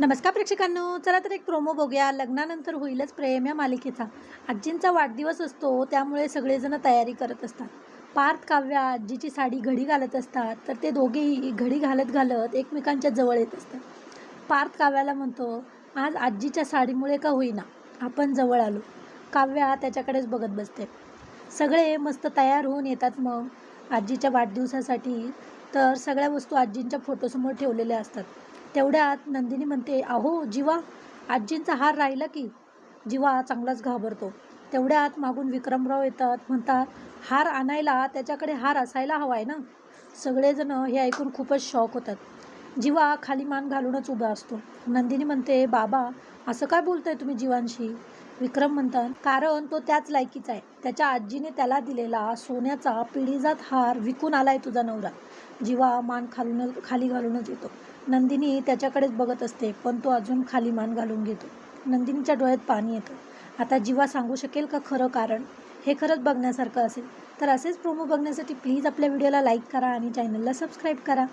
नमस्कार प्रेक्षकांनो चला तर एक प्रोमो बघूया. लग्नानंतर होईलच प्रेम या मालिकेचा. आजींचा वाढदिवस असतो त्यामुळे सगळेजण तयारी करत असतात. पार्थ काव्या आजीची साडी घडी घालत असतात तर ते दोघेही घडी घालत घालत एकमेकांच्या जवळ येत असतात. पार्थ काव्याला म्हणतो आज आजीच्या साडीमुळे का होईना? आपण जवळ आलो. काव्या त्याच्याकडेच बघत बसते. सगळे मस्त तयार होऊन येतात मग आजीच्या वाढदिवसासाठी. तर सगळ्या वस्तू आजींच्या फोटोसमोर ठेवलेल्या असतात. तेवढ्यात नंदिनी म्हणते अहो जीवा आजींचा हार राहिला की? जीवा चांगलाच घाबरतो. तेवढ्यात मागून विक्रमराव येतात म्हणतात हार आणायला त्याच्याकडे हार असायला हवा आहे ना? सगळेजणं हे ऐकून खूपच शॉक होतात. जीवा खाली मान घालूनच उभा असतो. नंदिनी म्हणते बाबा असं काय बोलताय तुम्ही जीवांशी? विक्रम म्हणतात कारण तो त्याच लायकीचा आहे. त्याच्या आजीने त्याला दिलेला सोन्याचा पिढीजात हार विकून आलाय तुझा नवरा. जीवा मान खालून खाली घालूनच येतो. नंदिनी त्याच्याकडेच बघत असते पण तो अजून खाली मान घालून घेतो. नंदिनीच्या डोळ्यात पाणी येतं. आता जीवा सांगू शकेल का खरं कारण? हे खरंच बघण्यासारखं असेल. तर असेच प्रोमो बघण्यासाठी प्लीज आपल्या व्हिडिओला लाईक करा आणि चॅनलला सबस्क्राईब करा.